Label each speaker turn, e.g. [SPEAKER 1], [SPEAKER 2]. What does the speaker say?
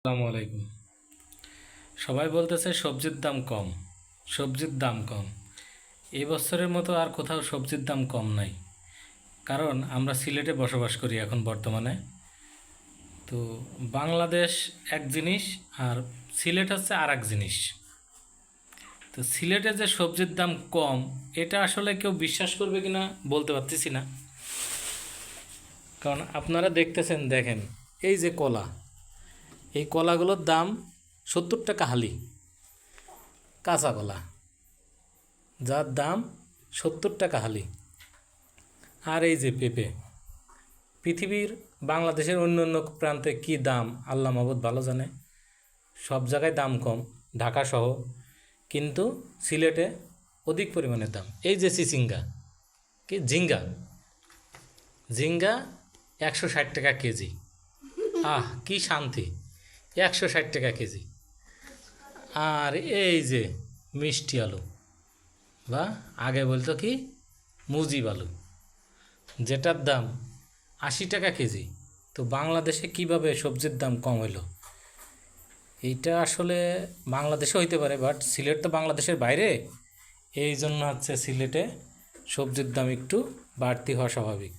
[SPEAKER 1] আসসালামু আলাইকুম। সবাই বলতেছে সবজির দাম কম, সবজির দাম কম। এই বছরের মতো আর কোথাও সবজির দাম কম নাই। কারণ আমরা সিলেটে বসবাস করি এখন বর্তমানে। তো বাংলাদেশ এক জিনিস আর সিলেট হচ্ছে আর এক জিনিস। তো সিলেটে যে সবজির দাম কম, এটা আসলে কেউ বিশ্বাস করবে কিনা বলতে পারতেছি না। কারণ আপনারা দেখতেছেন, দেখেন, এই যে কলা। এই কলাগুলোর দাম সত্তর টাকা হালি। কাঁচা কলা, যার দাম সত্তর টাকা হালি। আর এই যে পেঁপে, পৃথিবীর বাংলাদেশের অন্য অন্য প্রান্তে কি দাম? আল্লাহ মাহবুদ ভালো জানে। সব জায়গায় দাম কম, ঢাকা সহ, কিন্তু সিলেটে অধিক পরিমাণে দাম। এই যে চিচিঙ্গা কি? ঝিঙ্গা। ঝিঙ্গা একশো ষাট টাকা কেজি। আহ, কি শান্তি। একশো ষাট টাকা কেজি। আর এই যে মিষ্টি আলু, বা আগে বলতো কি, মুজিব আলু, যেটার দাম আশি টাকা কেজি। তো বাংলাদেশে কীভাবে সবজির দাম কম হইল? এইটা আসলে বাংলাদেশে হইতে পারে বাট সিলেট তো বাংলাদেশের বাইরে। এই জন্য হচ্ছে সিলেটে সবজির দাম একটু বাড়তি হওয়া স্বাভাবিক।